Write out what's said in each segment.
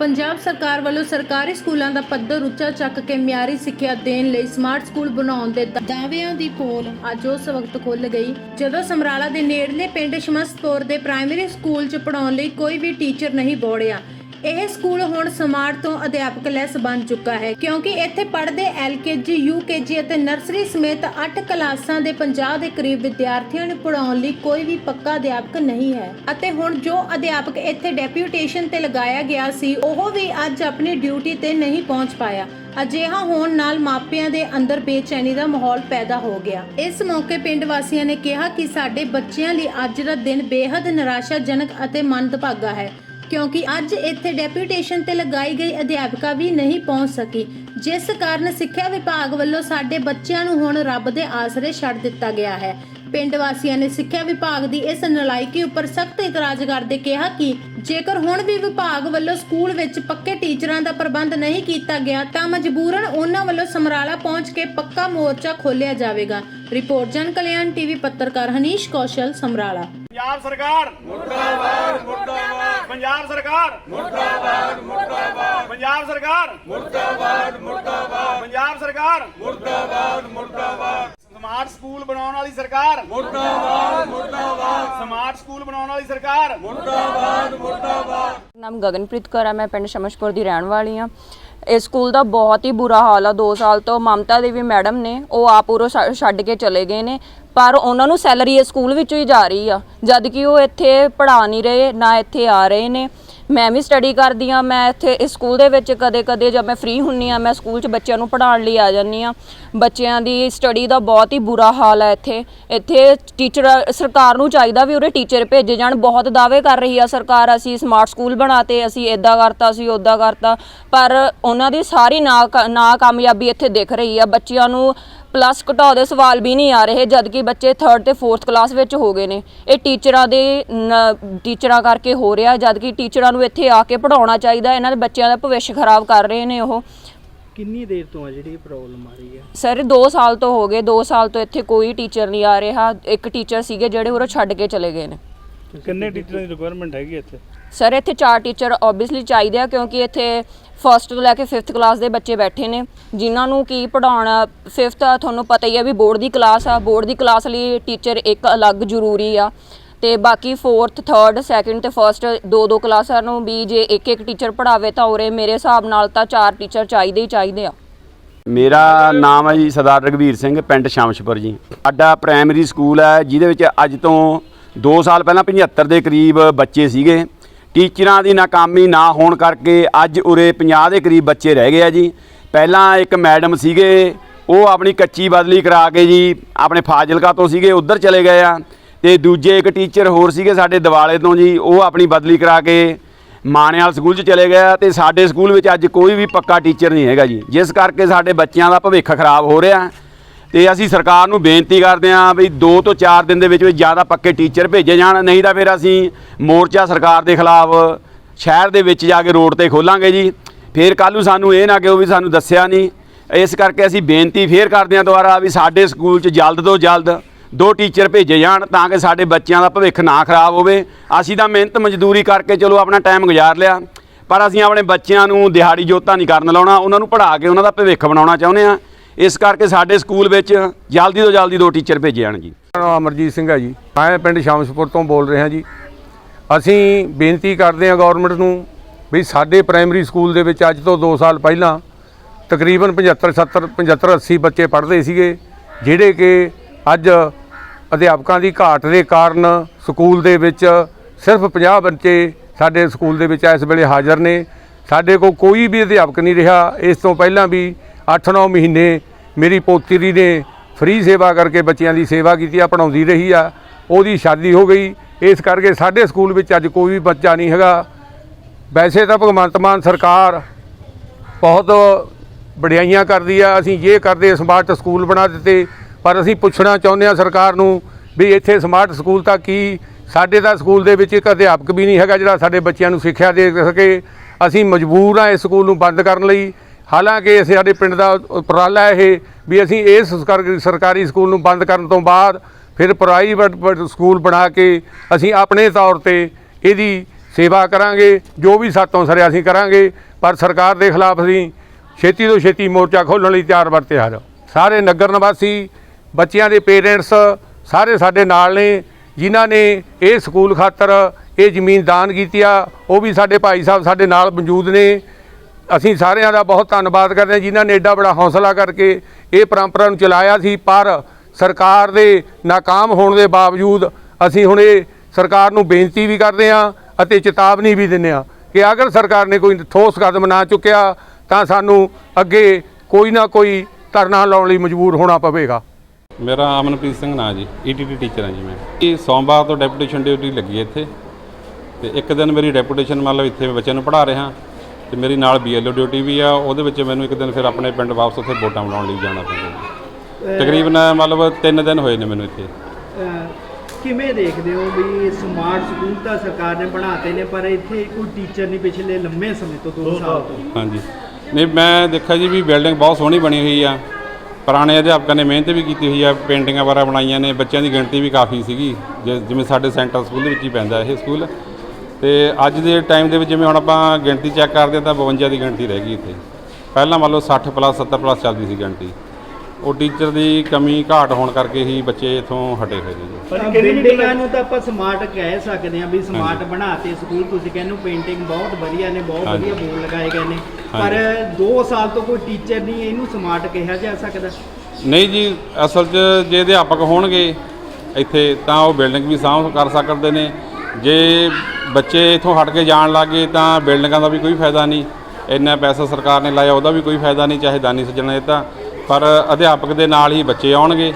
ਪੰਜਾਬ ਸਰਕਾਰ ਵੱਲੋਂ ਸਰਕਾਰੀ ਸਕੂਲਾਂ ਦਾ ਪੱਧਰ ਉੱਚਾ ਚੱਕ ਕੇ ਮਿਆਰੀ ਸਿੱਖਿਆ ਦੇਣ ਲਈ ਸਮਾਰਟ ਸਕੂਲ ਬਣਾਉਣ ਦੇ ਦਾਅਵਿਆਂ ਦੀ ਪੋਲ ਅੱਜ ਉਸ ਵਕਤ ਖੁੱਲ ਗਈ, ਜਦੋਂ ਸਮਰਾਲਾ ਦੇ ਨੇੜਲੇ ਪਿੰਡ ਸ਼ਮਸਤਪੁਰ ਦੇ ਪ੍ਰਾਇਮਰੀ ਸਕੂਲ 'ਚ ਪੜਾਉਣ ਲਈ ਕੋਈ ਵੀ ਟੀਚਰ ਨਹੀਂ ਬੋੜਿਆ ਇਹ ਸਕੂਲ ਹੁਣ ਸਮਾਰਟ ਤੋਂ ਅਧਿਆਪਕ ਲੈਸ ਬਣ ਚੁੱਕਾ ਹੈ, ਕਿਉਂਕਿ ਇੱਥੇ ਪੜ੍ਹਦੇ ਐਲਕੇਜੀ ਯੂਕੇਜੀ ਅਤੇ ਨਰਸਰੀ ਸਮੇਤ 8 ਕਲਾਸਾਂ ਦੇ 50 ਦੇ ਕਰੀਬ ਵਿਦਿਆਰਥੀਆਂ ਨੂੰ ਪੜਾਉਣ ਲਈ ਕੋਈ ਵੀ ਪੱਕਾ ਅਧਿਆਪਕ ਨਹੀਂ ਹੈ। ਅਤੇ ਹੁਣ ਜੋ ਅਧਿਆਪਕ ਇੱਥੇ ਡੈਪਿਊਟੇਸ਼ਨ ਤੇ ਲਗਾਇਆ ਗਿਆ ਸੀ, ਉਹ ਵੀ ਅੱਜ ਆਪਣੀ ਡਿਊਟੀ ਤੇ ਨਹੀਂ ਪਹੁੰਚ ਪਾਇਆ। ਅਜਿਹਾ ਹੋਣ ਨਾਲ ਮਾਪਿਆਂ ਦੇ ਅੰਦਰ ਬੇਚੈਨੀ ਦਾ ਮਾਹੌਲ ਪੈਦਾ ਹੋ ਗਿਆ। ਇਸ ਮੌਕੇ ਪਿੰਡ ਵਾਸੀਆਂ ਨੇ ਕਿਹਾ ਕਿ ਸਾਡੇ ਬੱਚਿਆਂ ਲਈ ਅੱਜ ਦਾ ਦਿਨ ਬੇहद ਨਿਰਾਸ਼ਾਜਨਕ ਅਤੇ ਮੰਦਭਾਗਾ ਹੈ। ਕਿਉਂਕਿ ਅੱਜ ਇੱਥੇ ਡੈਪੂਟੇਸ਼ਨ ਤੇ ਲਗਾਈ ਗਈ ਅਧਿਆਪਕਾ ਵੀ ਨਹੀਂ ਪਹੁੰਚ ਸਕੀ, ਜਿਸ ਕਾਰਨ ਸਿੱਖਿਆ ਵਿਭਾਗ ਵੱਲੋਂ ਸਾਡੇ ਬੱਚਿਆਂ ਨੂੰ ਹੁਣ ਰੱਬ ਦੇ ਆਸਰੇ ਛੱਡ ਦਿੱਤਾ ਗਿਆ ਹੈ। ਪਿੰਡ ਵਾਸੀਆਂ ਨੇ ਸਿੱਖਿਆ ਵਿਭਾਗ ਦੀ ਇਸ ਨਲਾਇਕੀ ਉੱਪਰ ਸਖਤ ਇਤਰਾਜ਼ ਕਰਦੇ ਕਿਹਾ ਕਿ ਜੇਕਰ ਹੁਣ ਵੀ ਵਿਭਾਗ ਵੱਲੋਂ ਸਕੂਲ ਵਿੱਚ ਪੱਕੇ ਟੀਚਰਾਂ ਦਾ ਪ੍ਰਬੰਧ ਨਹੀਂ ਕੀਤਾ ਗਿਆ, ਤਾਂ ਮਜਬੂਰਨ ਉਹਨਾਂ ਵੱਲੋਂ ਸਮਰਾਲਾ ਪਹੁੰਚ ਕੇ ਪੱਕਾ ਮੋਰਚਾ ਖੋਲ੍ਹਿਆ ਜਾਵੇਗਾ। ਰਿਪੋਰਟ ਜਨ ਕਲਿਆਣ ਟੀਵੀ ਪੱਤਰਕਾਰ ਹਨੀਸ਼ ਕੌਸ਼ਲ, ਸਮਰਾਲਾ। ਪੰਜਾਬ ਸਰਕਾਰ ਮੁਰਦਾਬਾਦ ਮੁਰਦਾਬਾਦ। ਪੰਜਾਬ ਸਰਕਾਰ। ਮੁਰਦਾਬਾਦ ਮੁਰਦਾਬਾਦ। ਪੰਜਾਬ ਸਰਕਾਰ। ਮੁਰਦਾਬਾਦ ਮੁਰਦਾਬਾਦ। ਪੰਜਾਬ ਸਰਕਾਰ। ਮੁਰਦਾਬਾਦ ਮੁਰਦਾਬਾਦ। ਸਮਾਰਟ ਸਕੂਲ ਬਣਾਉਣ ਵਾਲੀ ਸਰਕਾਰ। ਮੁਰਦਾਬਾਦ ਮੁਰਦਾਬਾਦ। ਸਮਾਰਟ ਸਕੂਲ ਬਣਾਉਣ ਵਾਲੀ ਸਰਕਾਰ। ਮੁਰਦਾਬਾਦ ਮੁਰਦਾਬਾਦ। ਨਾਮ ਗਗਨਪ੍ਰੀਤ ਕੌਰ ਹੈ ਮੈਂ ਪਿੰਡ ਸ਼ਮਸ਼ਪੁਰ ਦੀ ਰਹਿਣ ਵਾਲੀ ਹਾਂ। ਇਸ ਸਕੂਲ ਦਾ ਬਹੁਤ ਹੀ ਬੁਰਾ ਹਾਲ ਆ। 2 ਸਾਲ ਤੋਂ ਮਮਤਾ ਦੇਵੀ ਮੈਡਮ ਨੇ ਉਹ ਆਪ ਉਰੋਂ ਛੱਡ ਕੇ ਚਲੇ ਗਏ ਨੇ। ਪਰ ਉਹਨਾਂ ਨੂੰ ਸੈਲਰੀ ਇਸ ਸਕੂਲ ਵਿੱਚੋਂ ਹੀ ਜਾ ਰਹੀ ਆ। ਜਦ ਕਿ ਉਹ ਇੱਥੇ ਪੜ੍ਹਾ ਨਹੀਂ ਰਹੇ, ਨਾ ਇੱਥੇ ਆ ਰਹੇ ਨੇ। ਮੈਂ ਵੀ ਸਟੱਡੀ ਕਰਦੀ ਆ, ਮੈਂ ਇੱਥੇ ਇਸ ਸਕੂਲ ਦੇ ਵਿੱਚ ਕਦੇ-ਕਦੇ ਜਦ ਮੈਂ ਫ੍ਰੀ ਹੁੰਨੀ ਆ, ਮੈਂ ਸਕੂਲ 'ਚ ਬੱਚਿਆਂ ਨੂੰ ਪੜ੍ਹਾਉਣ ਲਈ ਆ ਜਾਂਦੀ ਆ। ਬੱਚਿਆਂ ਦੀ ਸਟੱਡੀ ਦਾ ਬਹੁਤ ਹੀ ਬੁਰਾ ਹਾਲ ਹੈ ਇੱਥੇ। ਇੱਥੇ ਟੀਚਰ ਸਰਕਾਰ ਨੂੰ ਚਾਹੀਦਾ ਵੀ ਉਹਦੇ ਟੀਚਰ ਭੇਜੇ ਜਾਣ, ਬਹੁਤ ਦਾਅਵੇ ਕਰ ਰਹੀ ਆ ਸਰਕਾਰ। ਅਸੀਂ ਸਮਾਰਟ ਸਕੂਲ ਬਣਾਤੇ, ਅਸੀਂ ਇਦਾਂ ਕਰਤਾ, ਅਸੀਂ ਉਦਾਂ ਕਰਤਾ। ਪਰ ਉਹਨਾਂ ਦੀ ਸਾਰੀ ਨਾ ਨਾ ਕਾਮਯਾਬੀ ਇੱਥੇ ਦਿਖ ਰਹੀ ਆ। ਬੱਚਿਆਂ ਨੂੰ ਪਲੱਸ ਘਟਾਓ ਦੇ ਸਵਾਲ ਵੀ ਨਹੀਂ ਆ ਰਹੇ ਜਦ ਕਿ ਬੱਚੇ 3rd ਤੇ 4th ਕਲਾਸ ਵਿੱਚ ਹੋ ਗਏ ਨੇ। ਇਹ ਟੀਚਰਾਂ ਦੇ ਟੀਚਰਾਂ ਕਰਕੇ ਹੋ ਰਿਹਾ ਜਦ ਕਿ ਟੀਚਰਾਂ ਨੂੰ ਇੱਥੇ ਆ ਕੇ ਪੜਾਉਣਾ ਚਾਹੀਦਾ ਇਹਨਾਂ ਦੇ ਬੱਚਿਆਂ ਦਾ ਭਵਿੱਖ ਖਰਾਬ ਕਰ ਰਹੇ ਨੇ ਉਹ। ਕਿੰਨੀ ਦੇਰ ਤੋਂ ਆ ਜਿਹੜੀ ਪ੍ਰੋਬਲਮ ਆ ਰਹੀ ਹੈ? ਸਰ 2 ਸਾਲ ਤੋਂ ਹੋ ਗਏ 2 ਸਾਲ ਤੋਂ ਇੱਥੇ ਕੋਈ ਟੀਚਰ ਨਹੀਂ ਆ ਰਿਹਾ। ਇੱਕ ਟੀਚਰ ਸੀਗੇ ਜਿਹੜੇ ਉਰੋਂ ਛੱਡ ਕੇ ਚਲੇ ਗਏ ਨੇ। ਕਿੰਨੇ ਟੀਚਰਾਂ ਦੀ ਰਿਕੁਆਇਰਮੈਂਟ ਹੈਗੀ ਇੱਥੇ? ਸਰ ਇੱਥੇ ਚਾਰ ਟੀਚਰ ਆਬਵੀਅਸਲੀ ਚਾਹੀਦੇ ਆ ਕਿਉਂਕਿ ਇੱਥੇ ਫਸਟ ਤੋਂ ਲੈ ਕੇ 5th ਕਲਾਸ ਦੇ ਬੱਚੇ ਬੈਠੇ ਨੇ ਜਿਨ੍ਹਾਂ ਨੂੰ ਕੀ ਪੜਾਉਣਾ 5th ਆ ਤੁਹਾਨੂੰ ਪਤਾ ਹੀ ਆ ਵੀ ਬੋਰਡ ਦੀ ਕਲਾਸ ਆ ਬੋਰਡ ਦੀ ਕਲਾਸ ਲਈ ਟੀਚਰ ਇੱਕ ਅਲੱਗ ਜ਼ਰੂਰੀ ਆ। ਤੇ ਬਾਕੀ 4th 3rd 2nd ਤੇ 1st ਦੋ ਦੋ ਕਲਾਸਾਂ ਨੂੰ ਵੀ ਜੇ ਇੱਕ ਇੱਕ ਟੀਚਰ ਪੜਾਵੇ ਤਾਂ ਉਰੇ ਮੇਰੇ ਹਿਸਾਬ ਨਾਲ ਤਾਂ ਚਾਰ ਟੀਚਰ ਚਾਹੀਦੇ ਹੀ ਚਾਹੀਦੇ ਆ। ਮੇਰਾ ਨਾਮ ਹੈ ਜੀ ਸਰਦਾਰ ਰਗਵੀਰ ਸਿੰਘ ਪਿੰਡ ਸ਼ਮਸ਼ਪੁਰ ਜੀ। ਸਾਡਾ ਪ੍ਰਾਇਮਰੀ ਸਕੂਲ ਹੈ ਜਿਹਦੇ ਵਿੱਚ ਅੱਜ ਤੋਂ 2 ਸਾਲ ਪਹਿਲਾਂ 75 ਦੇ ਕਰੀਬ ਬੱਚੇ ਸੀਗੇ। ਟੀਚਰਾਂ ਦੀ ਨਾਕਾਮੀ ਨਾ ਹੋਣ ਕਰਕੇ ਅੱਜ ਉਰੇ 50 ਦੇ ਕਰੀਬ ਬੱਚੇ ਰਹਿ ਗਏ ਆ ਜੀ। ਪਹਿਲਾਂ ਇੱਕ ਮੈਡਮ ਸੀਗੇ, ਉਹ ਆਪਣੀ ਕੱਚੀ ਬਦਲੀ ਕਰਾ ਕੇ ਜੀ ਆਪਣੇ ਫਾਜ਼ਿਲਕਾ ਤੋਂ ਸੀਗੇ, ਉੱਧਰ ਚਲੇ ਗਏ ਆ। ਤੇ ਦੂਜੇ ਇੱਕ ਟੀਚਰ ਹੋਰ ਸੀਗੇ ਸਾਡੇ ਦਿਵਾਲੇ ਤੋਂ ਜੀ, ਉਹ ਆਪਣੀ ਬਦਲੀ ਕਰਾ ਕੇ ਮਾਣਿਆਲ ਸਕੂਲ 'ਚ ਚਲੇ ਗਿਆ ਤੇ ਸਾਡੇ ਸਕੂਲ ਵਿੱਚ ਅੱਜ ਕੋਈ ਵੀ ਪੱਕਾ ਟੀਚਰ ਨਹੀਂ ਹੈਗਾ ਜੀ। ਜਿਸ ਕਰਕੇ ਸਾਡੇ ਬੱਚਿਆਂ ਦਾ ਭਵਿੱਖ ਖਰਾਬ ਹੋ ਰਿਹਾ। ਤੇ ਅਸੀਂ ਸਰਕਾਰ ਨੂੰ ਬੇਨਤੀ ਕਰਦੇ ਹਾਂ ਵੀ 2 ਤੋਂ 4 ਦਿਨ ਦੇ ਵਿੱਚ ਵਿੱਚ ਜ਼ਿਆਦਾ ਪੱਕੇ ਟੀਚਰ ਭੇਜੇ ਜਾਣ, ਨਹੀਂ ਤਾਂ ਫਿਰ ਅਸੀਂ ਮੋਰਚਾ ਸਰਕਾਰ ਦੇ ਖਿਲਾਫ ਸ਼ਹਿਰ ਦੇ ਵਿੱਚ ਜਾ ਕੇ ਰੋਡ ਤੇ ਖੋਲਾਂਗੇ ਜੀ। ਫਿਰ ਕੱਲ੍ਹ ਨੂੰ ਸਾਨੂੰ ਇਹ ਨਾ ਕਿਹੋ ਵੀ ਸਾਨੂੰ ਦੱਸਿਆ ਨਹੀਂ। ਇਸ ਕਰਕੇ ਅਸੀਂ ਬੇਨਤੀ ਫੇਰ ਕਰਦੇ ਹਾਂ ਦੁਬਾਰਾ ਵੀ ਸਾਡੇ ਸਕੂਲ 'ਚ ਜਲਦ ਤੋਂ ਜਲਦ ਦੋ ਟੀਚਰ ਭੇਜੇ ਜਾਣ ਤਾਂ ਕਿ ਸਾਡੇ ਬੱਚਿਆਂ ਦਾ ਭਵਿੱਖ ਨਾ ਖਰਾਬ ਹੋਵੇ। ਅਸੀਂ ਤਾਂ ਮਿਹਨਤ ਮਜ਼ਦੂਰੀ ਕਰਕੇ ਚਲੋ ਆਪਣਾ ਟਾਈਮ ਗੁਜ਼ਾਰ ਲਿਆ, ਪਰ ਅਸੀਂ ਆਪਣੇ ਬੱਚਿਆਂ ਨੂੰ ਦਿਹਾੜੀ ਜੋਤਾ ਨਹੀਂ ਕਰਨ ਲਾਉਣਾ। ਉਹਨਾਂ ਨੂੰ ਪੜ੍ਹਾ ਕੇ ਉਹਨਾਂ ਦਾ ਭਵਿੱਖ ਬਣਾਉਣਾ ਚਾਹੁੰਦੇ ਹਾਂ। ਇਸ ਕਰਕੇ ਸਾਡੇ ਸਕੂਲ ਵਿੱਚ ਜਲਦੀ ਤੋਂ ਜਲਦੀ ਦੋ ਟੀਚਰ ਭੇਜੇ ਜਾਣ ਜੀ। ਮੇਰਾ ਨਾਮ ਅਮਰਜੀਤ ਸਿੰਘ ਹੈ ਜੀ। ਮੈਂ ਪਿੰਡ ਸ਼ਾਮਸਪੁਰ ਤੋਂ ਬੋਲ ਰਿਹਾ ਜੀ। ਅਸੀਂ ਬੇਨਤੀ ਕਰਦੇ ਹਾਂ ਗਵਰਨਮੈਂਟ ਨੂੰ ਵੀ ਸਾਡੇ ਪ੍ਰਾਇਮਰੀ ਸਕੂਲ ਦੇ ਵਿੱਚ ਅੱਜ ਤੋਂ 2 ਸਾਲ ਪਹਿਲਾਂ ਤਕਰੀਬਨ 75 70 75 80 ਬੱਚੇ ਪੜ੍ਹਦੇ ਸੀਗੇ, ਜਿਹੜੇ ਕਿ ਅੱਜ ਅਧਿਆਪਕਾਂ ਦੀ ਘਾਟ ਦੇ ਕਾਰਨ ਸਕੂਲ ਦੇ ਵਿੱਚ ਸਿਰਫ 50 ਬੱਚੇ ਸਾਡੇ ਸਕੂਲ ਦੇ ਵਿੱਚ ਇਸ ਵੇਲੇ ਹਾਜ਼ਰ ਨੇ। ਸਾਡੇ ਕੋਲ ਕੋਈ ਵੀ ਅਧਿਆਪਕ ਨਹੀਂ ਰਿਹਾ। ਇਸ ਤੋਂ ਪਹਿਲਾਂ ਵੀ 8-9 ਮਹੀਨੇ ਮੇਰੀ ਪੋਤਰੀ ਨੇ ਫ੍ਰੀ ਸੇਵਾ ਕਰਕੇ ਬੱਚਿਆਂ ਦੀ ਸੇਵਾ ਕੀਤੀ ਆ ਪੜਾਉਂਦੀ ਰਹੀ ਆ। ਉਹਦੀ ਸ਼ਾਦੀ ਹੋ ਗਈ। ਇਸ ਕਰਕੇ ਸਾਡੇ ਸਕੂਲ ਵਿੱਚ ਅੱਜ ਕੋਈ ਵੀ ਬੱਚਾ ਨਹੀਂ ਹੈਗਾ। ਵੈਸੇ ਤਾਂ ਭਗਵੰਤ ਮਾਨ ਸਰਕਾਰ ਬਹੁਤ ਵਡਿਆਈਆਂ ਕਰਦੀ ਆ। ਅਸੀਂ ਇਹ ਕਰਦੇ ਸਮਾਰਟ ਸਕੂਲ ਬਣਾ ਦਿੱਤੇ, ਪਰ ਅਸੀਂ ਪੁੱਛਣਾ ਚਾਹੁੰਦੇ ਆ ਸਰਕਾਰ ਨੂੰ ਵੀ ਇੱਥੇ ਸਮਾਰਟ ਸਕੂਲ ਤਾਂ ਕੀ? ਸਾਡੇ ਤਾਂ ਸਕੂਲ ਦੇ ਵਿੱਚ ਇੱਕ ਅਧਿਆਪਕ ਵੀ ਨਹੀਂ ਹੈਗਾ ਜਿਹੜਾ ਸਾਡੇ ਬੱਚਿਆਂ ਨੂੰ ਸਿੱਖਿਆ ਦੇ ਸਕੇ। ਅਸੀਂ ਮਜਬੂਰ ਆ ਇਸ ਸਕੂਲ ਨੂੰ ਬੰਦ ਕਰਨ ਲਈ। ਹਾਲਾਂਕਿ ਅਸੀਂ ਸਾਡੇ ਪਿੰਡ ਦਾ ਉਪਰਾਲਾ ਇਹ ਵੀ ਅਸੀਂ ਇਸ ਸਰਕਾਰੀ- ਸਰਕਾਰੀ ਸਕੂਲ ਨੂੰ ਬੰਦ ਕਰਨ ਤੋਂ ਬਾਅਦ ਫਿਰ ਪ੍ਰਾਈਵੇਟ ਸਕੂਲ ਬਣਾ ਕੇ ਅਸੀਂ ਆਪਣੇ ਤੌਰ ਤੇ ਇਹਦੀ ਸੇਵਾ ਕਰਾਂਗੇ, ਜੋ ਵੀ ਸਾਤੋਂ ਸਰਿਆ ਅਸੀਂ ਕਰਾਂਗੇ, ਪਰ ਸਰਕਾਰ ਦੇ ਖਿਲਾਫ ਅਸੀਂ ਛੇਤੀ ਤੋਂ ਛੇਤੀ ਮੋਰਚਾ ਖੋਲ੍ਹਣ ਲਈ ਤਿਆਰ ਬਰ ਤਿਆਰ ਸਾਰੇ ਨਗਰ ਨਿਵਾਸੀ, ਬੱਚਿਆਂ ਦੇ ਪੇਰੈਂਟਸ ਸਾਰੇ ਸਾਡੇ ਨਾਲ ਨੇ, ਜਿਨ੍ਹਾਂ ਨੇ ਇਹ ਸਕੂਲ ਖਾਤਰ ਇਹ ਜ਼ਮੀਨ ਦਾਨ ਕੀਤੀ ਆ, ਉਹ ਵੀ ਸਾਡੇ ਭਾਈ ਸਾਹਿਬ ਸਾਡੇ ਨਾਲ ਮੌਜੂਦ ਨੇ। ਅਸੀਂ ਸਾਰਿਆਂ ਦਾ ਬਹੁਤ ਧੰਨਵਾਦ ਕਰਦੇ ਹਾਂ ਜਿਨ੍ਹਾਂ ਨੇ ਐਡਾ ਬੜਾ ਹੌਸਲਾ ਕਰਕੇ ਇਹ ਪਰੰਪਰਾ ਨੂੰ ਚਲਾਇਆ ਸੀ, ਪਰ ਸਰਕਾਰ ਦੇ ਨਾਕਾਮ ਹੋਣ ਦੇ ਬਾਵਜੂਦ ਅਸੀਂ ਹੁਣ ਇਹ ਸਰਕਾਰ ਨੂੰ ਬੇਨਤੀ ਵੀ ਕਰਦੇ ਹਾਂ ਅਤੇ ਚੇਤਾਵਨੀ ਵੀ ਦਿੰਦੇ ਹਾਂ ਕਿ ਅਗਰ ਸਰਕਾਰ ਨੇ ਕੋਈ ਠੋਸ ਕਦਮ ਨਾ ਚੁੱਕਿਆ, ਤਾਂ ਸਾਨੂੰ ਅੱਗੇ ਕੋਈ ਨਾ ਕੋਈ ਧਰਨਾ ਲਾਉਣ ਲਈ ਮਜਬੂਰ ਹੋਣਾ ਪਵੇਗਾ। ਮੇਰਾ ਅਮਨਪ੍ਰੀਤ ਸਿੰਘ ਨਾਂ ਜੀ ਈਟੀਟੀ ਟੀਚਰ ਹਾਂ ਜੀ ਮੈਂ। ਇਹ ਸੋਮਵਾਰ ਤੋਂ ਡੈਪੂਟੇਸ਼ਨ ਡਿਊਟੀ ਲੱਗੀ ਹੈ ਇੱਥੇ ਤੇ ਇੱਕ ਦਿਨ ਮੇਰੀ ਡੈਪੂਟੇਸ਼ਨ ਮਤਲਬ ਇੱਥੇ ਮੈਂ ਬੱਚਿਆਂ ਨੂੰ ਪੜ੍ਹਾ ਰਿਹਾ। ਤੇ ਮੇਰੀ ਨਾਲ ਬੀਐਲਓ ਡਿਊਟੀ ਵੀ ਆ ਉਹਦੇ ਵਿੱਚ ਮੈਨੂੰ ਇੱਕ ਦਿਨ ਫਿਰ ਆਪਣੇ ਪਿੰਡ ਵਾਪਸ ਉੱਥੇ ਵੋਟਾਂ ਬਣਾਉਣ ਲਈ ਜਾਣਾ ਪੈਂਦਾ ਤਕਰੀਬਨ ਮਤਲਬ 3 ਦਿਨ ਹੋਏ ਨੇ ਮੈਨੂੰ ਇੱਥੇ। ਕਿਵੇਂ ਦੇਖਦੇ ਹੋ ਵੀ ਸਮਾਰਟ ਸਕੂਲ ਤਾਂ ਸਰਕਾਰ ਨੇ ਬਣਾਤੇ ਨੇ ਪਰ ਇੱਥੇ ਕੋਈ ਟੀਚਰ ਨਹੀਂ ਪਿਛਲੇ ਲੰਮੇ ਸਮੇਂ ਤੋਂ 2 ਸਾਲ ਤੋਂ? ਹਾਂਜੀ। ਨਹੀਂ ਮੈਂ ਦੇਖਿਆ ਜੀ ਵੀ ਬਿਲਡਿੰਗ ਬਹੁਤ ਸੋਹਣੀ ਬਣੀ ਹੋਈ ਆ। ਪੁਰਾਣੇ ਅਧਿਆਪਕਾਂ ਨੇ ਮਿਹਨਤ ਵੀ ਕੀਤੀ ਹੋਈ ਆ ਪੇਂਟਿੰਗਾਂ ਵਗੈਰਾ ਬਣਾਈਆਂ ਨੇ ਬੱਚਿਆਂ ਦੀ ਗਿਣਤੀ ਵੀ ਕਾਫੀ ਸੀਗੀ ਜਿ- ਜਿਵੇਂ ਸਾਡੇ ਸੈਂਟਰ ਸਕੂਲ ਦੇ ਵਿੱਚ ਹੀ ਪੈਂਦਾ ਇਹ ਸਕੂਲ। ਤੇ ਅੱਜ ਦੇ ਟਾਈਮ ਦੇ ਵਿੱਚ ਜਿਵੇਂ ਹੁਣ ਆਪਾਂ ਗਿਣਤੀ ਚੈੱਕ ਕਰਦੇ ਹਾਂ ਤਾਂ 52 ਦੀ ਗਿਣਤੀ ਰਹਿ ਗਈ ਇੱਥੇ। ਪਹਿਲਾਂ ਮੰਨ ਲਓ 60 ਪਲੱਸ 70 ਪਲੱਸ ਚੱਲਦੀ ਸੀ ਗਿਣਤੀ। ਉਹ ਟੀਚਰ ਦੀ ਕਮੀ ਘਾਟ ਹੋਣ ਕਰਕੇ ਹੀ ਬੱਚੇ ਇਥੋਂ ਹਟੇ ਹੋਏ ਨੇ ਜੀ ਪਰ ਬਿਲਡਿੰਗਾਂ ਨੂੰ ਤਾਂ ਆਪਾਂ ਸਮਾਰਟ ਕਹਿ ਸਕਦੇ ਹਾਂ ਵੀ ਸਮਾਰਟ ਬਣਾਤੇ ਸਕੂਲ ਤੁਸੀਂ ਕਹਿੰਦੇ ਹੋ ਪੇਂਟਿੰਗ ਬਹੁਤ ਵਧੀਆ ਨੇ ਬਹੁਤ। ਵਧੀਆ ਬੋਰਡ ਲਗਾਏ ਗਏ ਨੇ। ਪਰ 2 ਸਾਲ ਤੋਂ ਕੋਈ ਟੀਚਰ ਨਹੀਂ ਇਹਨੂੰ ਸਮਾਰਟ ਕਿਹਾ ਜਾ ਸਕਦਾ। ਨਹੀਂ ਜੀ ਅਸਲ 'ਚ ਜੇ ਅਧਿਆਪਕ ਹੋਣਗੇ ਇੱਥੇ ਤਾਂ ਉਹ ਬਿਲਡਿੰਗ ਵੀ ਸਾਂਭ ਕਰ ਸਕਦੇ ਨੇ। ਜੇ ਬੱਚੇ ਇਥੋਂ ਹਟ ਕੇ ਜਾਣ ਲੱਗੇ ਤਾਂ ਬਿਲਡਿੰਗਾਂ ਦਾ ਵੀ ਕੋਈ ਫਾਇਦਾ ਨਹੀਂ। ਇੰਨਾ ਪੈਸਾ ਸਰਕਾਰ ਨੇ ਲਾਇਆ ਉਹਦਾ ਵੀ ਕੋਈ ਫਾਇਦਾ ਨਹੀਂ ਚਾਹੇ ਦਾਨੀ ਸੱਜਣਾ ਦਿੱਤਾ। ਪਰ ਅਧਿਆਪਕ ਦੇ ਨਾਲ ਹੀ ਬੱਚੇ ਆਉਣਗੇ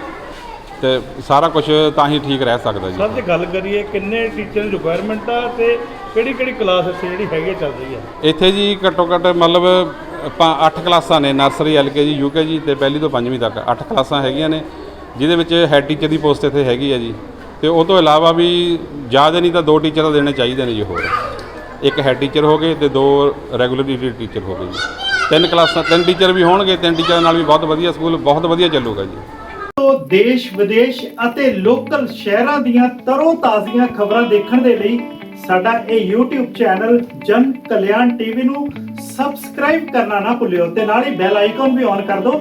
ਤੇ ਸਾਰਾ ਕੁਝ ਤਾਂ ਹੀ ਠੀਕ ਰਹਿ ਸਕਦਾ ਜੀ। ਸਰ ਜੇ ਗੱਲ ਕਰੀਏ ਕਿੰਨੇ ਟੀਚਰ ਦੀ ਰਿਕੁਆਇਰਮੈਂਟ ਆ ਤੇ ਕਿਹੜੀ ਕਿਹੜੀ ਕਲਾਸ ਇੱਥੇ ਜਿਹੜੀ ਹੈਗੀ ਆ ਚੱਲ ਰਹੀ ਆ? ਇੱਥੇ ਜੀ ਘੱਟੋ ਘੱਟ ਮਤਲਬ ਆਪਾਂ 8 ਕਲਾਸਾਂ ਨੇ ਨਰਸਰੀ ਐਲਕੇਜੀ ਯੂਕੇਜੀ ਤੇ ਪਹਿਲੀ ਤੋਂ ਪੰਜਵੀਂ ਤੱਕ 8 ਕਲਾਸਾਂ ਹੈਗੀਆਂ ਨੇ ਜਿਹਦੇ ਵਿੱਚ ਹੈਡ ਟੀਚਰ ਦੀ ਪੋਸਟ ਇੱਥੇ ਹੈਗੀ ਆ ਜੀ। ਤੇ ਉਹ ਤੋਂ ਇਲਾਵਾ ਵੀ ਜ਼ਿਆਦਾ ਨਹੀਂ ਤਾਂ ਦੋ ਟੀਚਰ ਤਾਂ ਦੇਣੇ ਚਾਹੀਦੇ ਨੇ ਜੀ ਹੋਰ। ਇੱਕ ਹੈਡ ਟੀਚਰ ਹੋ ਗਏ ਤੇ ਦੋ ਰੈਗੂਲਰ ਟੀਚਰ ਹੋ ਗਏ ਜੀ। ਤਿੰਨ ਕਲਾਸਾਂ, ਤਿੰਨ ਟੀਚਰ ਵੀ ਹੋਣਗੇ, ਤਿੰਨ ਟੀਚਰਾਂ ਨਾਲ ਵੀ ਬਹੁਤ ਵਧੀਆ ਸਕੂਲ, ਬਹੁਤ ਵਧੀਆ ਚੱਲੂਗਾ ਜੀ। ਤੋਂ ਦੇਸ਼, ਵਿਦੇਸ਼ ਅਤੇ ਲੋਕਲ ਸ਼ਹਿਰਾਂ ਦੀਆਂ ਤਰੋ ਤਾਜ਼ੀਆਂ ਖਬਰਾਂ ਦੇਖਣ ਦੇ ਲਈ ਸਾਡਾ ਇਹ YouTube ਚੈਨਲ ਜਨ ਕਲਿਆਣ ਟੀਵੀ ਨੂੰ ਸਬਸਕ੍ਰਾਈਬ ਕਰਨਾ ਨਾ ਭੁੱਲਿਓ ਤੇ ਨਾਲ ਹੀ ਬੈਲ ਆਈਕਨ ਵੀ ਔਨ ਕਰ ਦਿਓ